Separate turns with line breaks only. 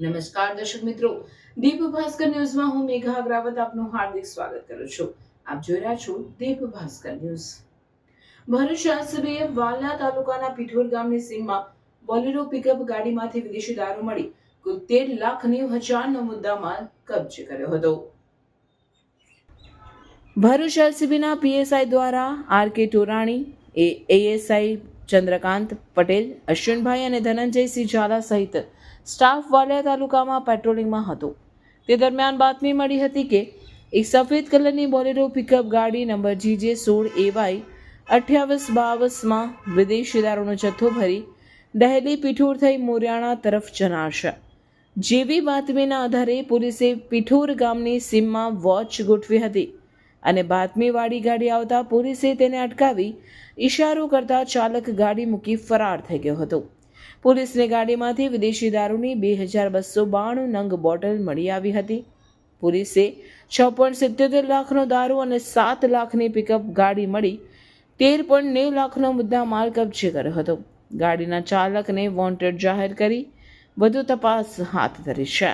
નમસ્કાર દર્શક મિત્રો. દીપ ભાસ્કર ન્યૂઝમાં હું મેઘા અગ્રાવત આપનું હાર્દિક સ્વાગત કરું છું. આપ જોઈ રહ્યા છો દીપ ભાસ્કર ન્યૂઝ. ભરૂચ આસબીએ વાલા તાલુકાના પીઠોર ગામની સીમમાં બોલેરો પિકઅપ ગાડીમાંથી વિદેશી દારૂ મળી કુલ તેર લાખ નેવ હજારનો મુદ્દામાલ કબજે કર્યો હતો. ભરૂચ એલસીબીના પીએસઆઈ દ્વારા આર કે ટોરાણી એ એએસઆઈ ચંદ્રકાંત પટેલ, અશ્વિનભાઈ અને ધનંજયસિંહ ઝાલા સહિત સ્ટાફ વાલિયા તાલુકામાં પેટ્રોલિંગમાં હતો. તે દરમિયાન બાતમી મળી હતી કે, એક સફેદ કલરની બોલેરો પિકઅપ ગાડી નંબર જીજે સોળ એવાય અઠ્યાવીસ બાવીસમાં વિદેશી દારૂનો જથ્થો ભરી દહેલી પીઠોર થઈ મોરિયાણા તરફ જનાર જેવી બાતમીના આધારે પોલીસે પીઠોર ગામની સીમમાં વોચ ગોઠવી હતી. અને બાતમીવાળી ગાડી આવતા પોલીસે તેને અટકાવી ઇશારો કરતા ચાલક ગાડી મૂકી ફરાર થઈ ગયો હતો. પોલીસને ગાડીમાંથી વિદેશી દારૂની બે હજાર બસો બાણું નંગ બોટલ મળી આવી હતી. પોલીસે છ પોઈન્ટ સિત્યોતેર લાખનો દારૂ અને સાત લાખની પિકઅપ ગાડી મળી તેર પોઈન્ટ નેવ લાખનો મુદ્દા માલ કબજે કર્યો હતો. ગાડીના ચાલકને વોન્ટેડ જાહેર કરી વધુ તપાસ હાથ ધરી છે.